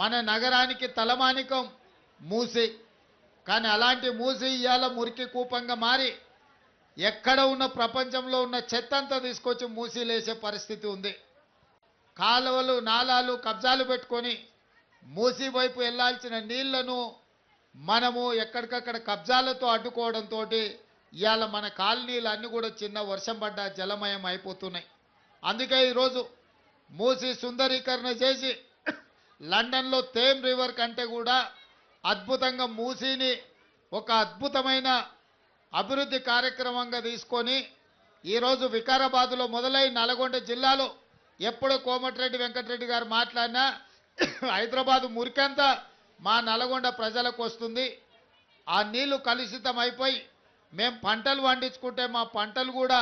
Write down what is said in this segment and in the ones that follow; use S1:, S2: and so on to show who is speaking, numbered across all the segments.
S1: మన నగరానికి తలమానికం మూసి. కానీ అలాంటి మూసి ఇవాళ మురికి కూపంగా మారి ఎక్కడ ఉన్న ప్రపంచంలో ఉన్న చెత్త అంతా తీసుకొచ్చి మూసీలేసే పరిస్థితి ఉంది. కాలువలు నాలాలు కబ్జాలు పెట్టుకొని మూసి వైపు వెళ్ళాల్సిన నీళ్ళను మనము ఎక్కడికక్కడ కబ్జాలతో అడ్డుకోవడంతో ఇవాళ మన కాలనీలు అన్నీ కూడా చిన్న వర్షం పడ్డ జలమయం అయిపోతున్నాయి. అందుకే ఈరోజు మూసి సుందరీకరణ చేసి లండన్లో తేమ్ రివర్ కంటే కూడా అద్భుతంగా మూసీని ఒక అద్భుతమైన అభివృద్ధి కార్యక్రమంగా తీసుకొని ఈరోజు వికారాబాద్లో మొదలై నల్గొండ జిల్లాలో ఎప్పుడు కోమటిరెడ్డి వెంకటరెడ్డి గారు మాట్లాడినా హైదరాబాద్ మురికంతా మా నల్గొండ ప్రజలకు వస్తుంది. ఆ నీళ్ళు కలుషితం అయిపోయి మేము పంటలు పండించుకుంటే మా పంటలు కూడా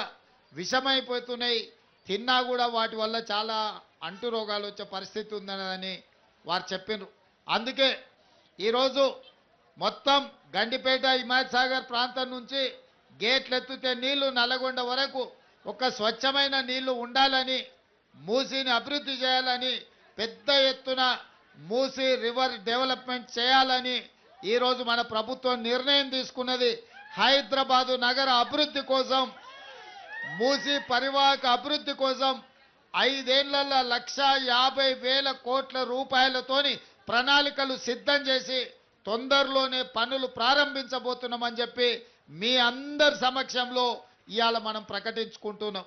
S1: విషమైపోతున్నాయి. తిన్నా కూడా వాటి వల్ల చాలా అంటు రోగాలు వచ్చే పరిస్థితి ఉందని వారు చెప్పినారు అందుకే ఈరోజు మొత్తం గండిపేట హిమాయత్ సాగర్ ప్రాంతం నుంచి గేట్లు ఎత్తితే నీళ్ళు నల్లగొండ వరకు ఒక స్వచ్ఛమైన నీళ్ళు ఉండాలని మూసీని అభివృద్ధి చేయాలని పెద్ద ఎత్తున మూసీ రివర్ డెవలప్మెంట్ చేయాలని ఈరోజు మన ప్రభుత్వం నిర్ణయం తీసుకున్నది. హైదరాబాదు నగర అభివృద్ధి కోసం మూసీ పరివాహక అభివృద్ధి కోసం ఐదేళ్ళలో లక్ష యాభై వేల కోట్ల రూపాయలతోని ప్రణాళికలు సిద్ధం చేసి తొందరలోనే పనులు ప్రారంభించబోతున్నామని చెప్పి మీ అందరి సమక్షంలో ఇవాళ మనం ప్రకటించుకుంటున్నాం.